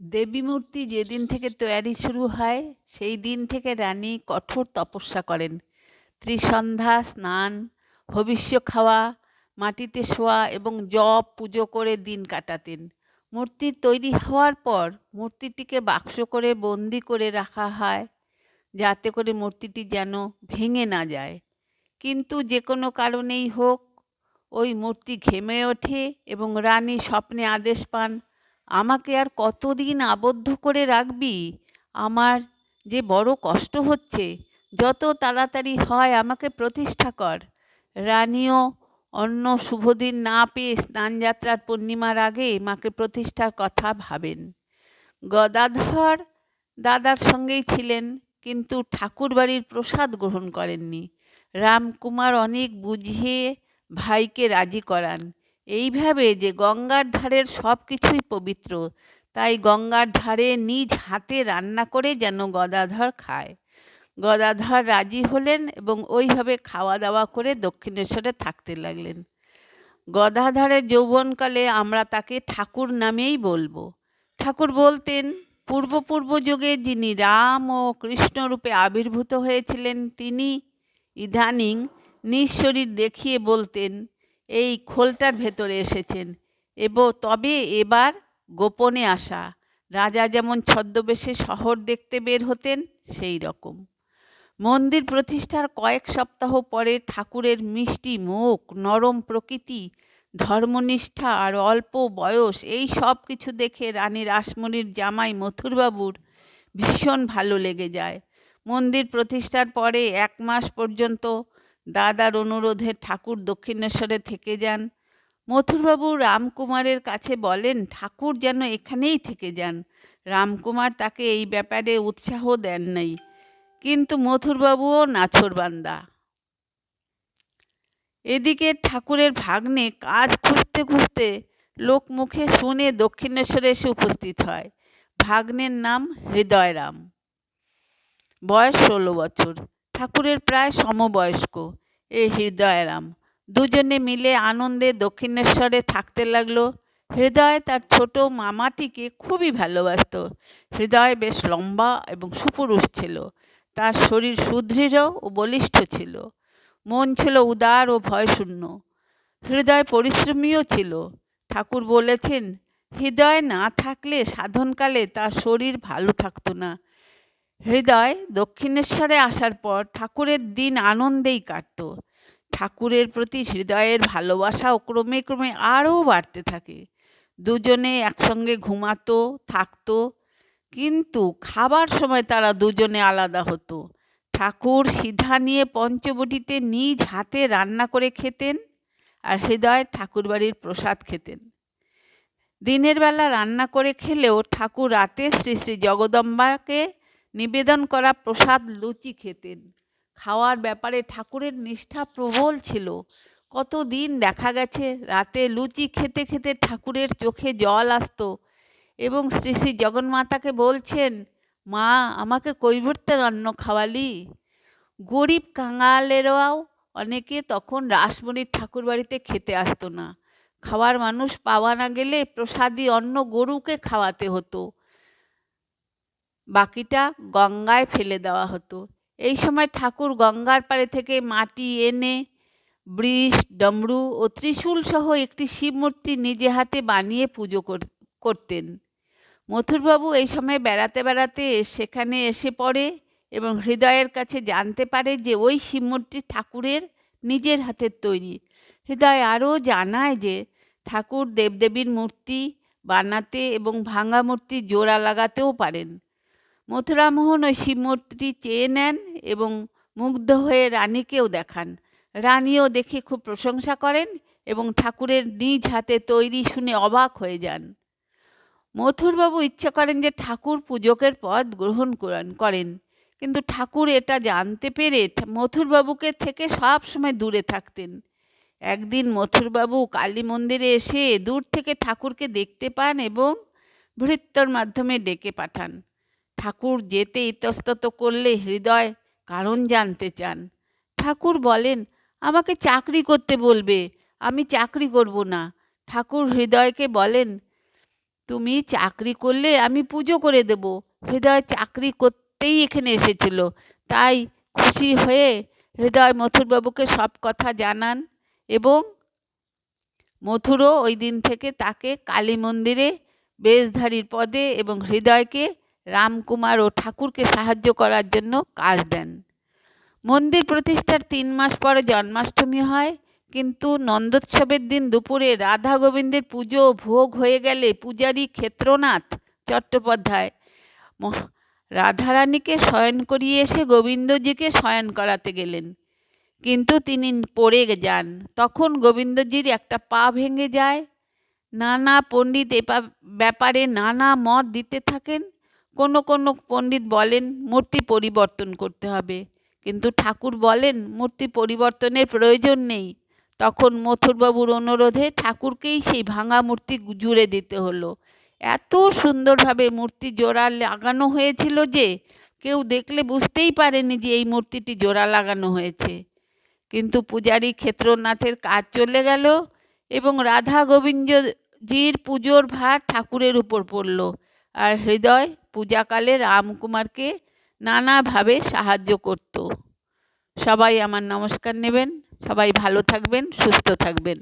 দেবী মূর্তি যেদিন থেকে তৈয়ারি শুরু হয়, সেই দিন থেকে রানী কঠোর তপস্যা করেন। ত্রিসন্ধ্যা, স্নান হবিষ্য খাওয়া, মাটিতে শোয়া এবং জপ, পুজো করে দিন কাটাতেন। মূর্তি তৈরি হওয়ার পর মূর্তিটিকে বাক্স করে বন্দি করে রাখা হয়, যাতে করে মূর্তিটি যেন ভেঙে না যায়। কিন্তু যে কোনো কারণেই হোক, ওই মূর্তি ঘেমে ওঠে এবং রানী স্বপ্নে আদেশ পান আমাকে আর কতদিন আবদ্ধ করে রাখবি? আমার যে বড় কষ্ট হচ্ছে, যত তাড়াতাড়ি হয় আমাকে প্রতিষ্ঠা কর। রানীও অন্য শুভদিন না পেয়ে স্নানযাত্রার পূর্ণিমার আগে মাকে প্রতিষ্ঠার কথা ভাবেন। গদাধর দাদার সঙ্গেই ছিলেন, কিন্তু ঠাকুরবাড়ির প্রসাদ গ্রহণ করেননি। রামকুমার অনেক বুঝিয়ে ভাইকে রাজি করান। এইভাবে যে গঙ্গার ধারের সব কিছুই পবিত্র, তাই গঙ্গার ধারে নিজ হাতে রান্না করে যেন গদাধর খায়। গদাধর রাজি হলেন এবং ওইভাবে খাওয়া দাওয়া করে দক্ষিণেশ্বরে থাকতে লাগলেন। গদাধরের যৌবনকালে আমরা তাকে ঠাকুর নামেই বলব। ঠাকুর বলতেন পূর্ব পূর্ব যুগে যিনি রাম ও কৃষ্ণ রূপে আবির্ভূত হয়েছিলেন, তিনি ইদানিং নিজ শরীর দেখিয়ে বলতেন এই খোলটার ভেতরে এসেছেন। এবং তবে এবার গোপনে আসা। রাজা যেমন ছদ্মবেশে শহর দেখতে বের হতেন, সেই রকম। মন্দির প্রতিষ্ঠার কয়েক সপ্তাহ পরে ঠাকুরের মিষ্টি মুখ, নরম প্রকৃতি, ধর্মনিষ্ঠা আর অল্প বয়স, এই সব কিছু দেখে রানী রাসমণির জামাই মথুরবাবুর ভীষণ ভালো লেগে যায়। মন্দির প্রতিষ্ঠার পরে এক মাস পর্যন্ত দাদার অনুরোধে ঠাকুর দক্ষিণেশ্বরে থেকে যান। মথুরবাবু রামকুমারের কাছে বলেন, ঠাকুর যেন এখানেই থেকে যান। রামকুমার তাকে এই ব্যাপারে উৎসাহ দেন নাই। কিন্তু মথুরবাবুও নাছোড়বান্দা এদিকে ঠাকুরের ভাগ্নে কাজ খুঁজতে খুঁজতে লোক মুখে শুনে দক্ষিণেশ্বরে এসে উপস্থিত হয়। ভাগ্নের নাম হৃদয়রাম। বয়স ষোলো বছর। ঠাকুরের প্রায় সমবয়স্ক। এই হৃদয়রাম। দুজনে মিলে আনন্দে দক্ষিণেশ্বরে থাকতে লাগল। হৃদয় তার ছোট মামাটিকে খুবই ভালোবাসত। হৃদয় বেশ লম্বা এবং সুপুরুষ ছিল। তার শরীর সুদৃঢ় ও বলিষ্ঠ ছিল। মন ছিল উদার ও ভয়শূন্য। হৃদয় পরিশ্রমীও ছিল। ঠাকুর বলেছেন, হৃদয় না থাকলে সাধনকালে তার শরীর ভালো থাকতো না। হৃদয় দক্ষিণেশ্বরে আসার পর ঠাকুরের দিন আনন্দেই কাটত। ঠাকুরের প্রতি হৃদয়ের ভালোবাসাও ক্রমে ক্রমে আরও বাড়তে থাকে। দুজনে একসঙ্গে ঘুমাতো, থাকতো, কিন্তু খাবার সময় তারা দুজনে আলাদা হতো। ঠাকুর সিধা নিয়ে পঞ্চবটিতে নিজ হাতে রান্না করে খেতেন আর হৃদয় ঠাকুরবাড়ির প্রসাদ খেতেন। দিনের বেলা রান্না করে খেলেও ঠাকুর রাতে শ্রী শ্রী জগদম্বাকে নিবেদন করা প্রসাদ লুচি খেতেন। খাওয়ার ব্যাপারে ঠাকুরের নিষ্ঠা প্রবল ছিল। কতদিন দেখা গেছে, রাতে লুচি খেতে খেতে ঠাকুরের চোখে জল আসতো এবং শ্রী শ্রী জগন্মাতাকে বলছেন, মা, আমাকে কৈবর্তের অন্ন খাওয়ালি? গরিব কাঙালেরাও অনেকে তখন রাসমণির ঠাকুর বাড়িতে খেতে আসতো না। খাওয়ার মানুষ পাওয়া না গেলে প্রসাদী অন্ন গরুকে খাওয়াতে হতো। বাকিটা গঙ্গায় ফেলে দেওয়া হতো। এই সময় ঠাকুর গঙ্গার পাড়ে থেকে মাটি এনে বৃষ ডমরু ও ত্রিশূল সহ একটি শিব মূর্তি নিজে হাতে বানিয়ে পুজো করতেন। মথুরবাবু এই সময় বেড়াতে বেড়াতে সেখানে এসে পড়ে এবং হৃদয়ের কাছে জানতে পারে যে ওই শিব মূর্তি ঠাকুরের নিজের হাতের তৈরি। হৃদয় আরও জানায় যে ঠাকুর দেবদেবীর মূর্তি বানাতে এবং ভাঙা মূর্তি জোড়া লাগাতেও পারেন। মথুরামোহন ওই শিব মূর্তিটি চেয়ে নেন এবং মুগ্ধ হয়ে রানীকেও দেখান। রানীও দেখে খুব প্রশংসা করেন এবং ঠাকুরের নিজ হাতে তৈরি শুনে অবাক হয়ে যান। মথুরবাবু ইচ্ছা করেন যে ঠাকুর পূজকের পদ গ্রহণ করেন। কিন্তু ঠাকুর এটা জানতে পেরে মথুরবাবুকে থেকে সব সময় দূরে থাকতেন। একদিন মথুরবাবু কালী মন্দিরে এসে দূর থেকে ঠাকুরকে দেখতে পান এবং ভৃত্যর মাধ্যমে ডেকে পাঠান। ঠাকুর যেতে ইতস্তত করলে হৃদয় কারণ জানতে চান। ঠাকুর বলেন, আমাকে চাকরি করতে বলবে, আমি চাকরি করব না। ঠাকুর হৃদয়কে বলেন, তুমি চাকরি করলে আমি পুজো করে দেব। হৃদয় চাকরি করতেই এখানে এসেছিল। তাই খুশি হয়ে হৃদয় মথুরবাবুকে সব কথা জানান এবং মথুরও ওই দিন থেকে তাকে কালী মন্দিরে বেশধারীর পদে এবং হৃদয়কে রামকুমার ও ঠাকুরকে সাহায্য করার জন্য কাজ দেন। মন্দির প্রতিষ্ঠার তিন মাস পরে জন্মাষ্টমী হয়, কিন্তু নন্দোৎসবের দিন দুপুরে রাধা গোবিন্দের পুজো ভোগ হয়ে গেলে পূজারী ক্ষেত্রনাথ চট্টোপাধ্যায় রাধারানীকে শয়ন করিয়ে এসে গোবিন্দজিকে শয়ন করাতে গেলেন। কিন্তু তিনি পড়ে যান। তখন গোবিন্দজির একটা পা ভেঙে যায়। নানা পণ্ডিত এ ব্যাপারে নানা মত দিতে থাকেন। কোনো কোনো পণ্ডিত বলেন, মূর্তি পরিবর্তন করতে হবে। কিন্তু ঠাকুর বলেন, মূর্তি পরিবর্তনের প্রয়োজন নেই। তখন মথুরবাবুর অনুরোধে ঠাকুরকেই সেই ভাঙা মূর্তি জুড়ে দিতে হলো। এত সুন্দরভাবে মূর্তি জোড়া লাগানো হয়েছিল যে, কেউ দেখলে বুঝতেই পারেনি যে এই মূর্তিটি জোড়া লাগানো হয়েছে। কিন্তু পূজারী ক্ষেত্রনাথের কাজ চলে গেল এবং রাধা গোবিন্দজির পুজোর ভার ঠাকুরের উপর পড়ল। আর হৃদয় পূজাকালে রামকুমারকে নানাভাবে সাহায্য করত। সবাই আমার নমস্কার নেবেন, সবাই ভালো থাকবেন, সুস্থ থাকবেন।